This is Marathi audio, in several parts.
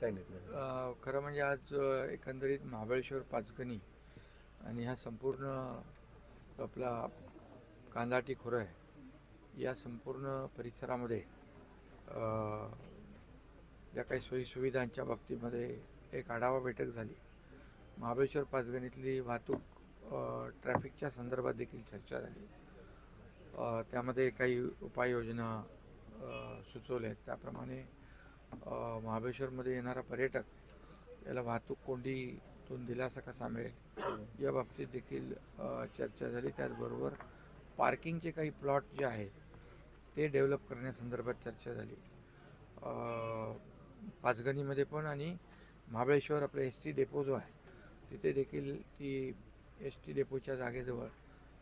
काय निर्णय खरं म्हणजे आज एकंदरीत महाबळेश्वर पाचगणी आणि हा संपूर्ण आपला कांदाटी खोरं आहे या संपूर्ण परिसरामध्ये ज्या काही सोयीसुविधांच्या बाबतीमध्ये एक आढावा बैठक झाली. महाबळेश्वर पाचगणीतली वाहतूक ट्रॅफिकच्या संदर्भात देखील चर्चा झाली. त्यामध्ये काही उपाययोजना सुचवल्या आहेत. त्याप्रमाणे महाबळेश्वरमध्ये येणारा पर्यटक याला वाहतूक कोंडीतून दिलासा कसा मिळेल? या बाबतीत देखील चर्चा झाली. त्याचबरोबर पार्किंगचे काही प्लॉट जे आहेत ते डेव्हलप करण्यासंदर्भात चर्चा झाली. पाचगणीमध्ये पण आणि महाबळेश्वर आपलं एस टी डेपो जो आहे तिथे देखील ती एस टी डेपोच्या जागेजवळ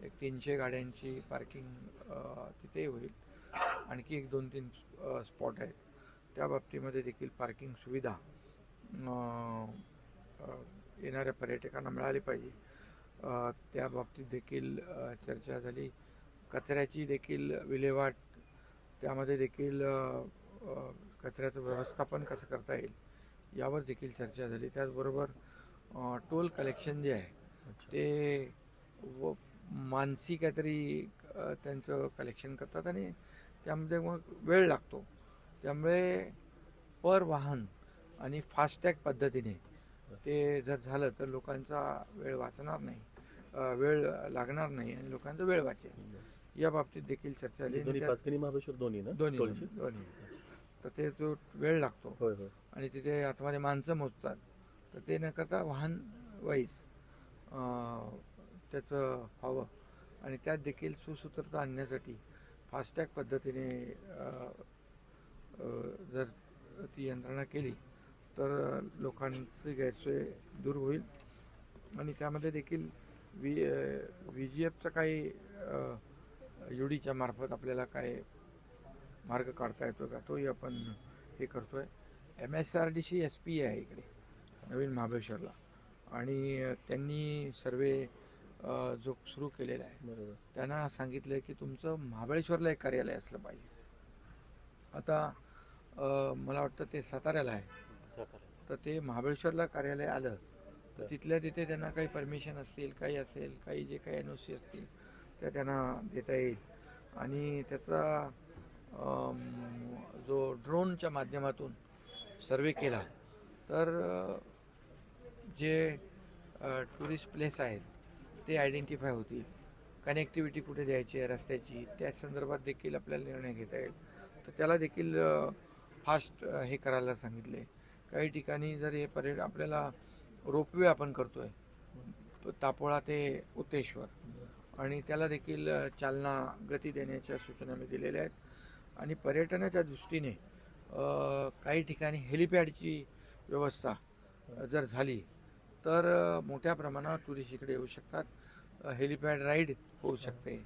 एक तीनशे गाड्यांची पार्किंग तिथे होईल. आणखी एक दोन तीन स्पॉट आहेत. त्या बाबतीमध्ये देखील पार्किंग सुविधा येणाऱ्या पर्यटकांना मिळाली पाहिजे. त्या बाबतीत देखील चर्चा झाली. कचऱ्याची देखील विल्हेवाट त्यामध्ये देखील कचऱ्याचं व्यवस्थापन कसं करता येईल यावर देखील चर्चा झाली. त्याचबरोबर टोल कलेक्शन जे आहे ते व मानसी काहीतरी त्यांचं कलेक्शन करतात आणि त्यामध्ये मग वेळ लागतो. त्यामुळे पर वाहन आणि फास्टॅग पद्धतीने ते जर झालं तर लोकांचा वेळ वाचणार नाही वेळ लागणार नाही आणि लोकांचा वेळ वाचेल. या बाबतीत देखील चर्चा झाली दोन्ही दोन्ही दोन्ही तर ते जो वेळ लागतो. आणि तिथे आतमध्ये माणसं मोजतात. तर ते न करता वाहन वाईज त्याचं व्हावं. आणि त्यात देखील सुसूत्रता आणण्यासाठी फास्टॅग पद्धतीने जर ती यंत्रणा केली तर लोकांची गैरसोय दूर होईल. आणि त्यामध्ये देखील व्ही व्ही जी एफचं काही युडीच्या मार्फत आपल्याला काय मार्ग काढता येतो का तोही आपण हे करतोय. M S R D C S P आहे इकडे नवीन महाबळेश्वरला. आणि त्यांनी सर्वे जो सुरू केलेला आहे बरोबर. त्यांना सांगितलं की तुमचं महाबळेश्वरला एक कार्यालय असलं पाहिजे. आता मला वाटतं ते साताऱ्याला आहे. तर ते महाबळेश्वरला कार्यालय आलं तर तिथल्या तिथे त्यांना काही परमिशन असतील काही असेल काही जे काही एन ओ सी असतील त्या त्यांना देता येईल. आणि त्याचा जो ड्रोनच्या माध्यमातून सर्वे केला तर जे टुरिस्ट प्लेस आहेत ते आयडेंटिफाय होतील. कनेक्टिव्हिटी कुठे द्यायची आहे रस्त्याची त्या संदर्भात देखील आपल्याला निर्णय घेता येईल. तर त्याला देखील फास्ट हे करायला सांगितले. काही ठिकाणी जर हे पर्यटन आपल्याला रोपवे आपण करतोय तापोळा ते उतेश्वर. आणि त्याला देखील चालना गती देण्याच्या सूचना मी दिलेल्या आहेत. आणि पर्यटनाच्या दृष्टीने काही ठिकाणी हेलिपॅडची व्यवस्था जर झाली तर मोठ्या प्रमाणात टुरिस्ट इकडे येऊ शकतात. हेलिपॅड राईड होऊ शकते.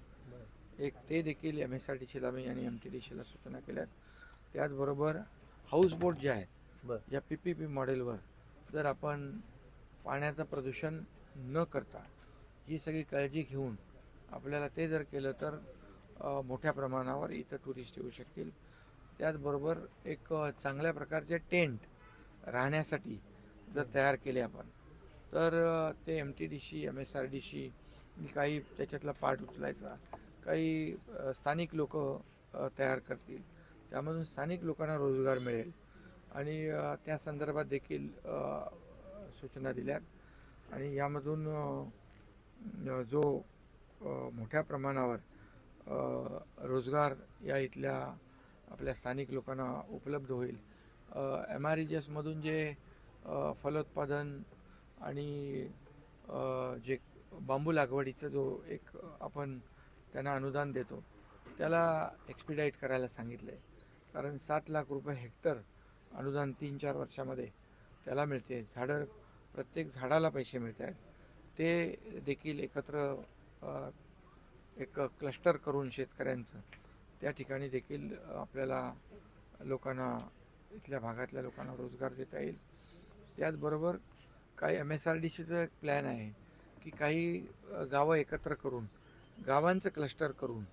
एक ते देखील एम एस आर टी सीला मी आणि एम टी डी सीला सूचना केल्या आहेत त्याचबरोबर हाऊस बोट जे आहेत या पी पी पी मॉडेलवर जर आपण पाण्याचं प्रदूषण न करता ही सगळी काळजी घेऊन आपल्याला ते जर केलं तर मोठ्या प्रमाणावर इथं टुरिस्ट येऊ शकतील. त्याचबरोबर एक चांगल्या प्रकारचे टेंट राहण्यासाठी जर तयार केले आपण तर ते M T D C M S R D C काही त्याच्यातला पार्ट उचलायचा. काही स्थानिक लोक तयार करतील. त्यामधून स्थानिक लोकांना रोजगार मिळेल. आणि त्या संदर्भात देखील सूचना दिल्यात. आणि यामधून जो मोठ्या प्रमाणावर रोजगार या इथल्या आपल्या स्थानिक लोकांना उपलब्ध होईल. एम आर ई जी एसमधून जे फलोत्पादन आणि जे बांबू लागवडीचं जो एक आपण त्यांना अनुदान देतो त्याला एक्सपिडाईट करायला सांगितलं आहे कारण सात लाख रुपये हेक्टर अनुदान तीन चार वर्षामध्ये त्याला मिळते. झाडं प्रत्येक झाडाला पैसे मिळत आहेत. ते देखील एकत्र एक क्लस्टर करून शेतकऱ्यांचं. त्या ठिकाणी देखील आपल्याला लोकांना इथल्या भागातल्या लोकांना रोजगार देता येईल. त्याचबरोबर काही एम एस आर डी सीचं एक प्लॅन आहे की काही गावं एकत्र करून गावांचं क्लस्टर करून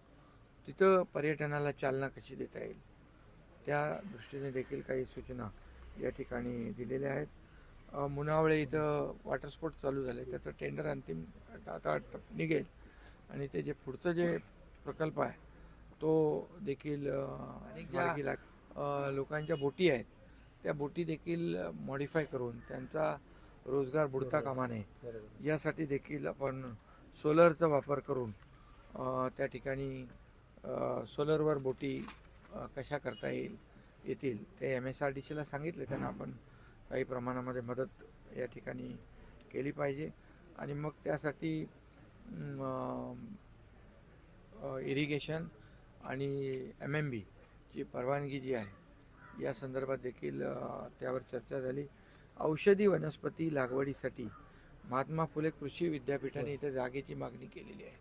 तिथं पर्यटनाला चालना कशी देता येईल? त्या दृष्टीने देखील काही सूचना या ठिकाणी दिलेले आहेत. मुनावळे इथं वॉटर स्पोर्ट्स चालू झाले त्याचं टेंडर अंतिम आता निघेल. आणि ते जे पुढचं जे प्रकल्प आहे तो देखील लोकांच्या बोटी आहेत त्या बोटी देखील मॉडीफाय करून त्यांचा रोजगार बुडता कामा नये. यासाठी देखील आपण सोलरचा वापर करून त्या ठिकाणी सोलरवर बोटी कशा करता येईल येतील ते एम एस आर डी सीला सांगितले. त्यांना आपण काही प्रमाणामध्ये मदत या ठिकाणी केली पाहिजे. आणि मग त्यासाठी इरिगेशन आणि एम एम बीची परवानगी जी आहे या संदर्भात देखील त्यावर चर्चा झाली. औषधी वनस्पती लागवडीसाठी महात्मा फुले कृषी विद्यापीठाने इथे जागेची मागणी केलेली आहे.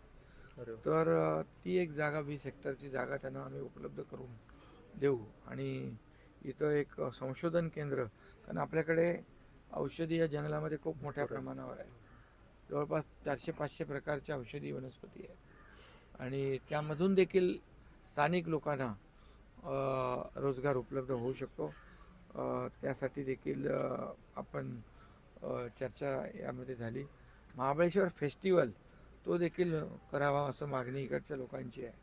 तर ती एक जागा वीस हेक्टरची जागा त्यांना आम्ही उपलब्ध करून देऊ. आणि इथं एक संशोधन केंद्र कारण आपल्याकडे औषधी या जंगलामध्ये खूप मोठ्या प्रमाणावर आहे. जवळपास चारशे पाचशे प्रकारच्या औषधी वनस्पती आहेत. आणि त्यामधून देखील स्थानिक लोकांना रोजगार उपलब्ध होऊ शकतो. त्यासाठी देखील आपण चर्चा यामध्ये झाली. महाबळेश्वर फेस्टिवल तो देखील करावा असं मागणी इकडच्या लोकांची आहे.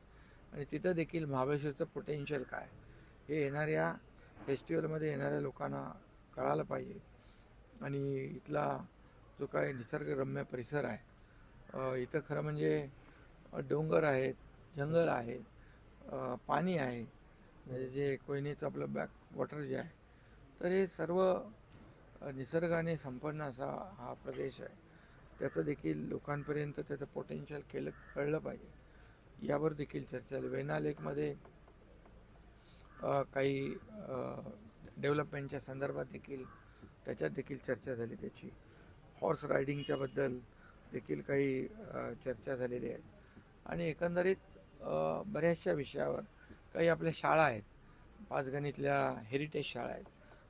आणि तिथं देखील महाबळेश्वरचं पोटेन्शियल काय? हे येणाऱ्या फेस्टिवलमध्ये येणाऱ्या लोकांना कळालं पाहिजे. आणि इथला जो काय निसर्गरम्य परिसर आहे इथं खरं म्हणजे डोंगर आहेत जंगल आहे पाणी आहे. म्हणजे जे कोयनेचं आपलं बॅक वॉटर जे आहे तर हे सर्व निसर्गाने संपन्न असा हा प्रदेश आहे. त्याचं देखील लोकांपर्यंत त्याचं पोटेन्शियल केलं कळलं पाहिजे. यावर देखील चर्चा झाली. वेना लेकमध्ये काही डेव्हलपमेंटच्या संदर्भात देखील त्याच्यात देखील चर्चा झाली त्याची. हॉर्स रायडिंगच्याबद्दल देखील काही चर्चा झालेली आहे. आणि एकंदरीत बऱ्याचशा विषयावर काही आपल्या शाळा आहेत. पाचगणीतल्या हेरिटेज शाळा आहेत.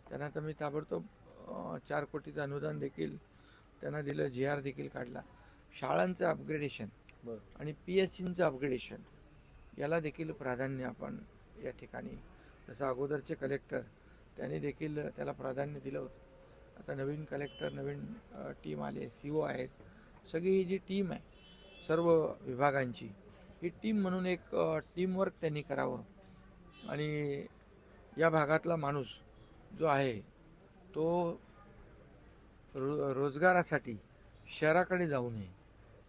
त्यांना तर मी ताबडतोब चार कोटीचं अनुदान देखील त्यांना दिलं जी आर देखील काढला. शाळांचं अपग्रेडेशन आणि पी एच सींचं अपग्रेडेशन याला देखील प्राधान्य आपण या ठिकाणी जसं अगोदरचे कलेक्टर त्यांनी देखील त्याला प्राधान्य दिलं होतं. आता नवीन कलेक्टर नवीन टीम आले सी ओ आहेत. सगळी ही जी टीम आहे सर्व विभागांची ही टीम म्हणून एक टीमवर्क त्यांनी करावं. आणि या भागातला माणूस जो आहे तो रो रोजगारासाठी शहराकडे जाऊ नये.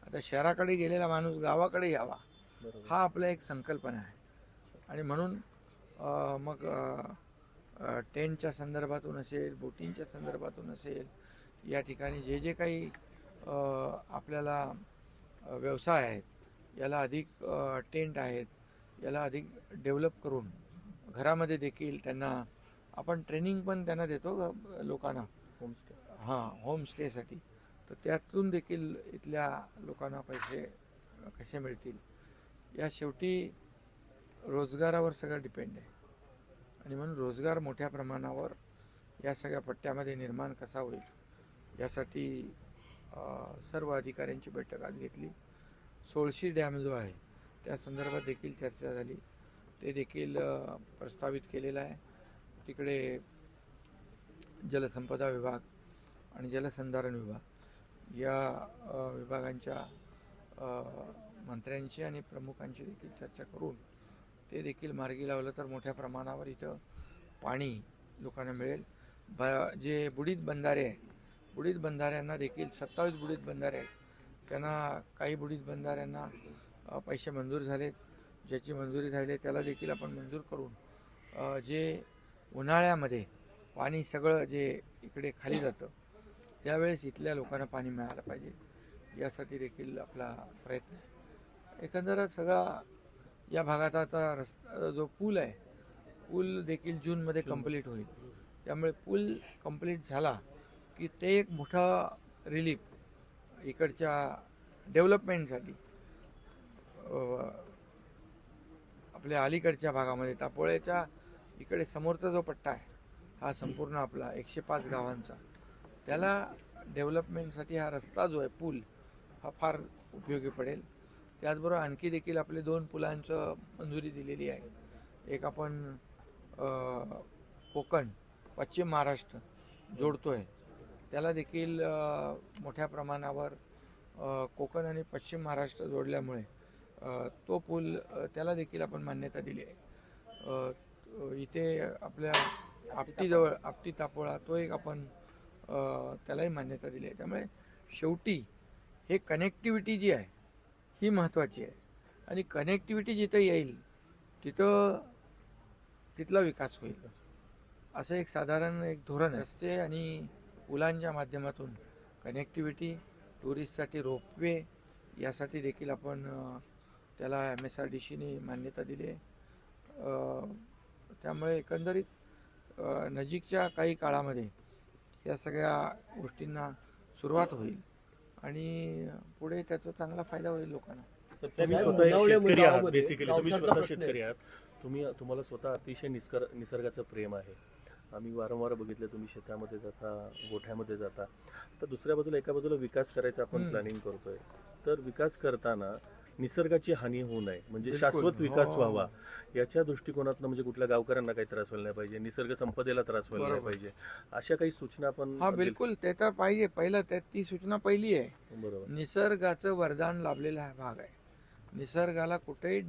आता शहराकडे गेलेला माणूस गावाकडे यावा हा आपला एक संकल्पना आहे. आणि म्हणून मग टेंटच्या संदर्भातून असेल बोटिंगच्या संदर्भातून असेल या ठिकाणी जे जे काही आपल्याला व्यवसाय आहेत याला अधिक टेंट आहेत याला अधिक डेव्हलप करून घरामध्ये देखील त्यांना आपण ट्रेनिंग पण त्यांना देतो लोकांना. होमस्टे. हां होमस्टेसाठी तर त्यातून देखील इथल्या लोकांना पैसे कसे मिळतील? या शेवटी रोजगारावर सगळं डिपेंड आहे. आणि म्हणून रोजगार मोठ्या प्रमाणावर या सगळ्या पट्ट्यामध्ये निर्माण कसा होईल? यासाठी सर्व अधिकाऱ्यांची बैठक आज घेतली. सोळशी डॅम जो आहे त्या संदर्भात देखील चर्चा झाली. ते देखील प्रस्तावित केलेलं आहे. तिकडे जलसंपदा विभाग आणि जलसंधारण विभाग. या विभागांच्या मंत्र्यांची आणि प्रमुखांची देखील चर्चा करून ते देखील मार्गी लावलं तर मोठ्या प्रमाणावर इथं पाणी लोकांना मिळेल. ब जे बुडीत बंधारे आहेत बुडीत बंधाऱ्यांना देखील सत्तावीस बुडीत बंधारे आहेत. त्यांना काही बुडीत बंधाऱ्यांना पैसे मंजूर झालेत. ज्याची मंजुरी झाली त्याला देखील आपण मंजूर करून जे उन्हाळ्यामध्ये पाणी सगळं जे इकडे खाली जातं त्यावेळेस इथल्या लोकांना पाणी मिळालं पाहिजे. यासाठी देखील आपला प्रयत्न आहे. एकंदरच सगळा या भागात आता रस्ता जो पूल आहे पूल देखील जूनमध्ये कंप्लीट होईल. त्यामुळे पूल कंप्लीट झाला की ते एक मोठा रिलीफ इकडच्या डेव्हलपमेंटसाठी आपल्या अलीकडच्या भागामध्ये. तापोळ्याच्या इकडे समोरचा जो पट्टा आहे हा संपूर्ण आपला एकशे पाच गावांचा. त्याला डेव्हलपमेंटसाठी हा रस्ता जो आहे पूल हा फार उपयोगी पडेल. त्याचबरोबर आणखी देखील आपले दोन पुलांचं मंजुरी दिलेली आहे. एक आपण कोकण पश्चिम महाराष्ट्र जोडतो आहे त्याला देखील मोठ्या प्रमाणावर कोकण आणि पश्चिम महाराष्ट्र जोडल्यामुळे तो पूल त्याला देखील आपण मान्यता दिली आहे. इथे आपल्या आपटीजवळ आपटी तापोळा तो एक आपण त्यालाही मान्यता दिली आहे. त्यामुळे शेवटी हे कनेक्टिव्हिटी जी आहे ही महत्त्वाची आहे. आणि कनेक्टिव्हिटी जिथं येईल तिथं तिथला विकास होईल. असं एक साधारण एक धोरण असते आणि पुलांच्या माध्यमातून कनेक्टिव्हिटी टुरिस्टसाठी रोपवे यासाठी देखील आपण त्याला एम एस आर डी सीने मान्यता दिली आहे. त्यामुळे एकंदरीत नजीकच्या काही काळामध्ये या सगळ्या गोष्टींना सुरुवात होईल. आणि पुढे त्याचा चांगला फायदा होईल लोकांना. तुम्ही स्वतः एक शेतकरी आहात बेसिकली तुम्ही गावठाणचा स्वतः प्रश्न आहे. शेतकरी आहात. तुम्ही तुम्हाला स्वतः अतिशय निसर्ग निसर्गाचं प्रेम आहे. आम्ही वारंवार बघितलं तुम्ही शेतामध्ये जाता गोठ्यामध्ये जाता. तर दुसऱ्या बाजूला एका बाजूला विकास करायचा आपण. प्लॅनिंग करतोय. तर विकास करताना निसर्गाची हानी होऊ नये. म्हणजे. शाश्वत विकास हो. व्हावा. याच्या दृष्टिकोनातून म्हणजे कुठल्या गावकऱ्यांना काही त्रास व्हायला नाही पाहिजे. निसर्ग संपदेला त्रास व्हायला नाही. पाहिजे. अशा काही सूचना आपण हा बिलकुल. ते तर पाहिजे. पहिलं त्या ती सूचना पहिली आहे. बरोबर. निसर्गाचं वरदान लाभलेला हा भाग आहे. निसर्गाला कुठेही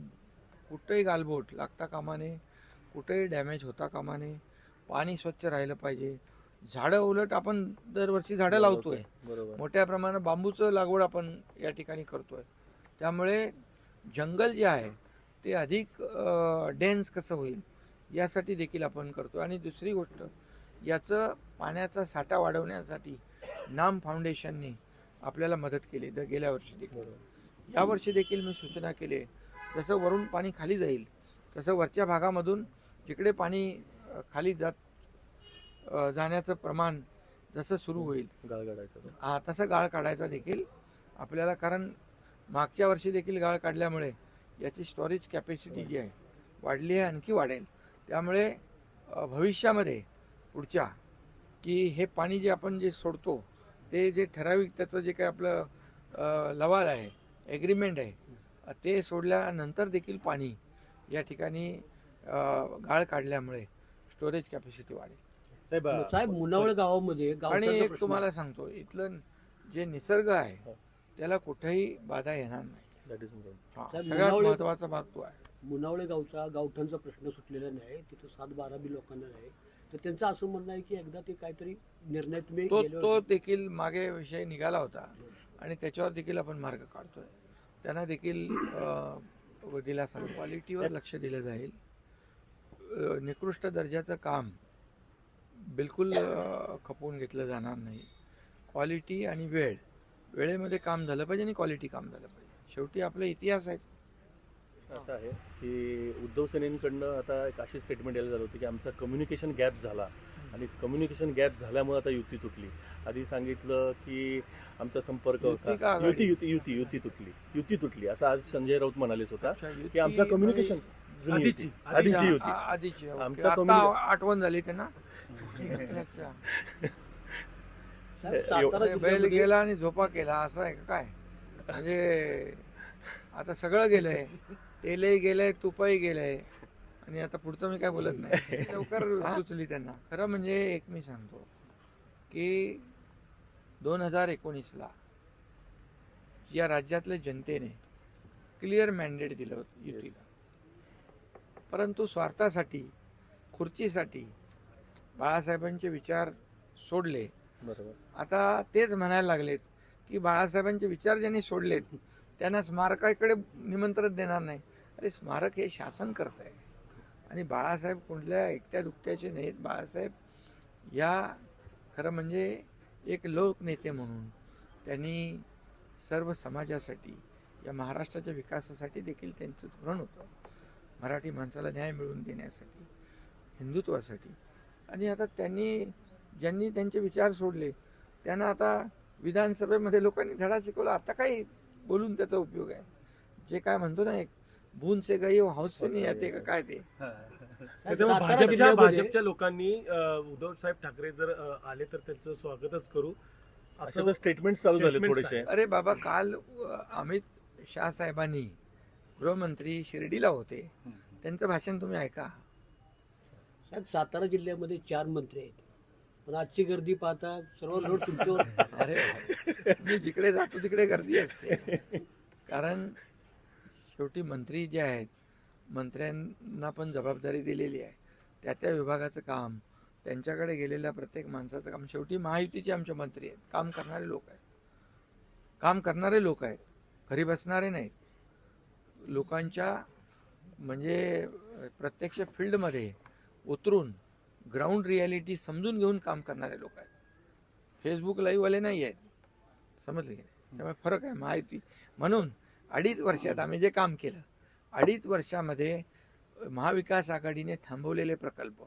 कुठेही गालबोट लागता कामा नये कुठेही डॅमेज होता कामा नये पाणी स्वच्छ राहिलं पाहिजे. झाडं उलट आपण दरवर्षी झाडं लावतोय. मोठ्या प्रमाणात बांबूचं लागवड आपण या ठिकाणी करतोय. त्यामुळे जंगल जे आहे ते अधिक डेन्स कसं होईल यासाठी देखील आपण करतो आणि दुसरी गोष्ट याचं पाण्याचा साठा वाढवण्यासाठी नाम फाउंडेशनने आपल्याला मदत केली द गेल्या वर्षी देखील यावर्षी देखील मी सूचना केली. जसं वरून पाणी खाली जाईल तसं वरच्या भागामधून जिकडे पाणी खाली जात जाण्याचं प्रमाण जसं सुरू होईल गाळ काढायचा. हा तसं गाळ काढायचा देखील आपल्याला कारण मागच्या वर्षी देखील गाळ काढल्यामुळे याची स्टोरेज कॅपॅसिटी जी आहे वाढली आहे आणखी वाढेल. त्यामुळे भविष्यामध्ये पुढच्या की हे पाणी जे आपण जे सोडतो ते जे ठराविक त्याचं जे काही आपलं लवाद आहे ॲग्रीमेंट आहे ते सोडल्यानंतर देखील पाणी या ठिकाणी गाळ काढल्यामुळे स्टोरेज कॅपॅसिटी वाढेल. साहेब साहेब मुनावळ गावामध्ये आणि एक तुम्हाला सांगतो इथलं जे निसर्ग आहे हो. त्याला कुठेही बाधा येणार नाही. हा, सगळ्यात महत्त्वाचा भाग तो आहे. मुनावळे गावचा गावठाणचा प्रश्न सुटलेला नाही तिथं सात बारा बी लोकांना आहे तर त्यांचं असं म्हणणं आहे की एकदा ते काहीतरी निर्णय तुम्ही तो तो देखील मागे विषय निघाला होता आणि त्याच्यावर देखील आपण मार्ग काढतोय. त्यांना देखील दिलासा क्वालिटीवर लक्ष दिलं जाईल. निकृष्ट दर्जाचं काम बिलकुल खपवून घेतलं जाणार नाही. क्वालिटी आणि वेळ वेळेमध्ये काम झालं पाहिजे आणि क्वालिटी काम झालं पाहिजे. शेवटी आपला इतिहास आहे. असं आहे की उद्धव सेनेंकडनं आता एक अशी स्टेटमेंट यायला झालं होती की आमचा कम्युनिकेशन गॅप झाला. आणि कम्युनिकेशन गॅप झाल्यामुळे आता युती तुटली. आधी सांगितलं की आमचा संपर्क युती? युती युती युती तुटली. युती तुटली. असं आज संजय राऊत म्हणालेच होता की आमचा कम्युनिकेशन म्हणजे- आधीची. आधीची आधीची. आमचा आठवण झाली त्यांना अच्छा. साहेब, हे- सातारा बैल गेला आणि झोपा केला असं आहे का काय? म्हणजे आता सगळं गेलंय. तेलही गेलंय तुपही गेलंय. आणि आता पुढचं मी काय बोलत नाही. लवकर सुचली त्यांना. खरं म्हणजे एक मी सांगतो की दोन हजार एकोणीसला या राज्यातल्या जनतेने क्लिअर मॅन्डेट दिलं होतं युतीला. परंतु स्वार्थासाठी खुर्चीसाठी बाळासाहेबांचे विचार सोडले. बरोबर. आता तेच म्हणायला लागलेत की बाळासाहेबांचे विचार ज्यांनी सोडलेत त्यांना स्मारकाकडे निमंत्रण देणार नाही. अरे स्मारक हे शासन करत आहे आणि बाळासाहेब कुठल्या एकट्या दुकट्याचे नाहीत. बाळासाहेब या खरं म्हणजे एक लोकनेते म्हणून त्यांनी सर्व समाजासाठी या महाराष्ट्राच्या विकासासाठी देखील त्यांचं धोरण होतं. मराठी माणसाला न्याय मिळवून देण्यासाठी हिंदुत्वासाठी. आणि आता त्यांनी ज्यांनी त्यांचे विचार सोडले त्यांना आता विधानसभेमध्ये लोकांनी धडा शिकवला. आता काही बोलून त्याचा उपयोग आहे. जे काय म्हणतो ना एक भून से गई हो हाऊस से नाही येते का काय ते? सातारा भाजपच्या भाजपच्या लोकांनी उद्धव साहेब ठाकरे जर आले तर त्यांचं स्वागतच करू. असं तर स्टेटमेंट चालू झाले थोडेसे. अरे बाबा काल अमित शाह साहेबांनी गृहमंत्री शिर्डीला होते. त्यांचं भाषण तुम्ही ऐका. साहेब सातारा जिल्ह्यामध्ये चार मंत्री आहेत. पण आजची गर्दी पाहता सर्व लोड तुमच्यावर. अरे मी जिकडे जातो तिकडे गर्दी असते. कारण शेवटी मंत्री जे आहेत मंत्र्यांना पण जबाबदारी दिलेली आहे. त्या त्या विभागाचं काम त्यांच्याकडे गेलेल्या प्रत्येक माणसाचं काम शेवटी महायुतीचे आमचे मंत्री आहेत. काम करणारे लोक आहेत. काम करणारे लोक आहेत. घरी बसणारे नाहीत. लोकांच्या म्हणजे प्रत्यक्ष फील्डमध्ये उतरून ग्राउंड रियालिटी समजून घेऊन काम करणारे लोक आहेत. फेसबुक लाईव्हवाले नाही आहेत. समजले की नाही? त्यामुळे फरक आहे माहिती. म्हणून अडीच वर्षात आम्ही जे काम केलं अडीच वर्षामध्ये महाविकास आघाडीने थांबवलेले प्रकल्प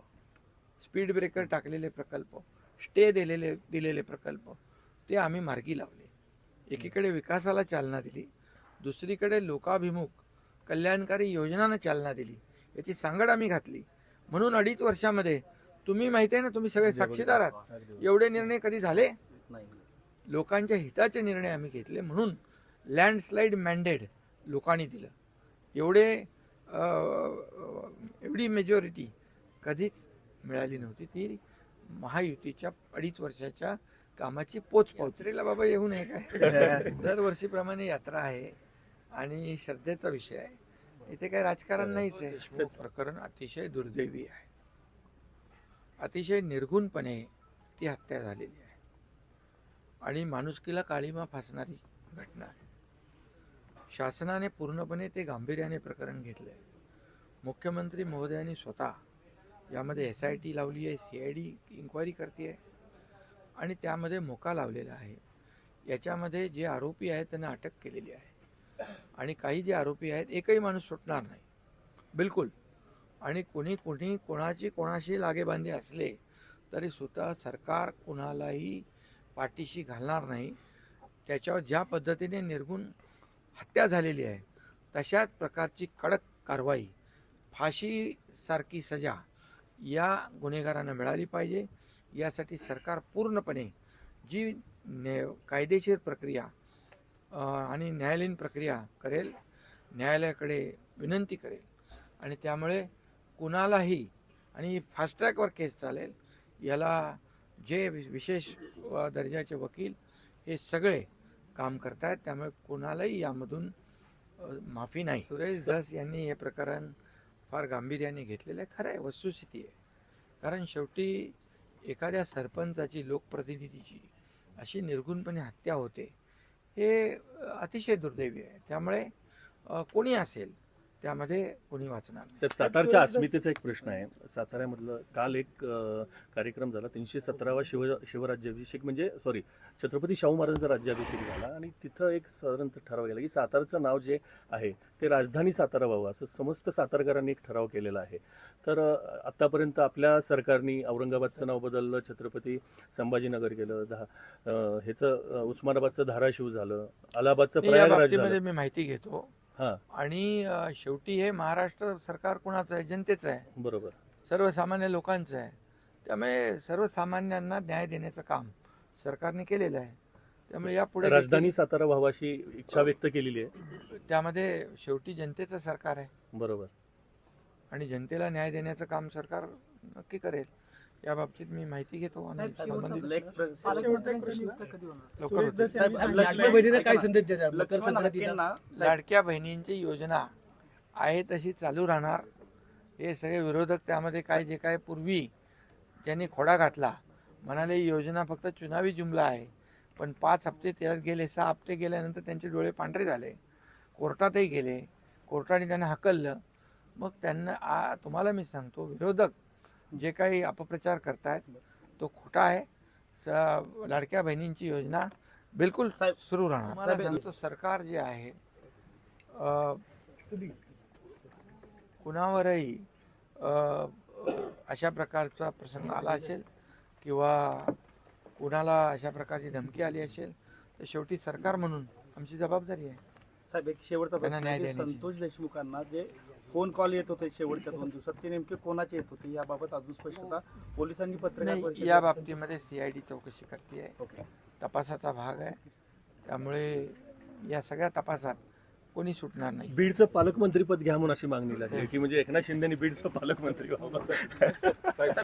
स्पीड ब्रेकर टाकलेले प्रकल्प स्टे दिलेले दिलेले प्रकल्प ते आम्ही मार्गी लावले. एकीकडे विकासाला चालना दिली दुसरीकडे लोकाभिमुख कल्याणकारी योजनांना चालना दिली याची सांगड आम्ही घातली. म्हणून अडीच वर्षामध्ये तुम्ही माहिती आहे ना तुम्ही सगळे साक्षीदार आहात. एवढे निर्णय कधी झाले? लोकांच्या हिताचे निर्णय आम्ही घेतले म्हणून लँडस्लाईड मॅन्डेड लोकांनी दिलं. एवढे एवढी मेजॉरिटी कधीच मिळाली नव्हती. ती महायुतीच्या अडीच वर्षाच्या कामाची पोच पावत्रेला बाबा येऊ नये काय दरवर्षीप्रमाणे यात्रा आहे आणि श्रद्धेचा विषय आहे. इथे काही राजकारण नाहीच आहे. प्रकरण अतिशय दुर्दैवी आहे. अतिशय निर्गुणपणे ती हत्या झालेली आहे. आणि माणुसकीला काळीमा फासणारी घटना आहे. शासनाने पूर्णपणे ते गांभीर्याने प्रकरण घेतलं आहे मुख्यमंत्री महोदयांनी स्वतः यामध्ये एस आय टी लावली आहे सी आय डी इन्क्वायरी करते आहे आणि त्यामध्ये मोका लावलेला आहे. याच्यामध्ये जे आरोपी आहेत त्यांना अटक केलेली आहे. आणि काही जे आरोपी आहेत एकही माणूस सुटणार नाही. बिलकुल. आणि कोणी कोणी कोणाची कोणाशी लागेबांधे असले तरी सुद्धा सरकार कुणालाही पाठीशी घालणार नाही. त्याच्यावर ज्या पद्धतीने निर्गुण हत्या झालेली आहे तशाच प्रकारची कडक कारवाई फाशीसारखी सजा या गुन्हेगारांना मिळाली पाहिजे. यासाठी सरकार पूर्णपणे जी ने कायदेशीर प्रक्रिया आणि न्यायालयीन प्रक्रिया करेल न्यायालयाकडे विनंती करेल. आणि त्यामुळे कुणालाही आणि फास्ट ट्रॅकवर केस चालेल याला जे विशेष दर्जाचे वकील हे सगळे काम करतायत त्यामुळे कुणालाही यामधून माफी नाही. सुरेश. धस यांनी हे प्रकरण फार गांभीर्याने घेतलेलं आहे खरं आहे वस्तुस्थिती आहे. कारण शेवटी एखाद्या सरपंचाची लोकप्रतिनिधीची अशी निर्गुणपणे हत्या होते हे अतिशय दुर्दैवी आहे. त्यामुळे कोणी असेल त्यामध्ये कोणी वाचणार. साहेब सातारच्या अस्मितेचा एक प्रश्न आहे. साताऱ्यामधलं काल एक अं, कार्यक्रम झाला. तीनशे सतरावा शिव शिवराज्याभिषेक म्हणजे सॉरी छत्रपती शाहू महाराजांचा राज्याभिषेक झाला. आणि तिथं एक साधारणतः ठराव गेला की सातारचं नाव जे आहे ते राजधानी सातारा व्हावं. असं समस्त सातारकरांनी एक ठराव केलेला आहे. तर अं, आतापर्यंत आपल्या सरकारने औरंगाबादचं नाव बदललं छत्रपती संभाजीनगर केलं दहा अं, ह्याचं अं, उस्मानाबादचं धाराशिव झालं अलाहाबादचं या प्रयागराज बाबतीमध्ये मी माहिती घेतो. आणि शेवटी हे महाराष्ट्र सरकार कुणाचं आहे? जनतेचं आहे. बरोबर. सर्वसामान्य लोकांचं आहे. त्यामुळे सर्वसामान्यांना न्याय देण्याचं काम सरकारने केलेलं आहे. त्यामुळे यापुढे राजधानी सातारा अशी इच्छा व्यक्त केलेली आहे. त्यामध्ये शेवटी जनतेचं सरकार आहे. बरोबर. आणि जनतेला न्याय देण्याचं काम सरकार नक्की करेल. या बाबतीत मी माहिती घेतो आणि संबंधित लवकर. लाडक्या बहिणीला काय संदेश देणार मकर संक्रांतीचा. लाडक्या बहिणींची योजना आहे तशी चालू राहणार. हे सगळे विरोधक त्यामध्ये काय जे काय पूर्वी ज्यांनी खोडा घातला म्हणाले ही योजना फक्त चुनावी जुमला आहे. पण पाच हप्ते त्यात गेले सहा हप्ते गेल्यानंतर त्यांचे डोळे पांढरे झाले. कोर्टातही गेले. कोर्टाने त्यांना हकललं. मग त्यांना आ तुम्हाला मी सांगतो विरोधक जे काही अपप्रचार करतायत तो खोटा आहे. लाडक्या बहिणींची योजना बिलकुल सुरू राहणार. सरकार जे आहे कुणावरही अ, अशा प्रकारचा प्रसंग आला असेल किंवा कुणाला अशा प्रकारची धमकी आली असेल तर शेवटी सरकार म्हणून आमची जबाबदारी आहे. साहेब एक शेवटचा. संतोष देशमुखांना जे फोन कॉल येत होते शेवटच्या दोन दिवसात? ते नेमके कोणाचे येत होते? याबाबत अजून स्पष्टता? पोलिसांनी पत्रकार नाही परिषदेत- या बाबतीमध्ये सी आय डी चौकशी करते आहे ओके. तपासाचा भाग आहे. त्यामुळे या सगळ्या तपासात कोणी सुटणार नाही. बीडचं पालकमंत्रीपद घ्या म्हणून अशी मागणी लागली की म्हणजे एकनाथ शिंदेनी बीडचं पालकमंत्री व्हावं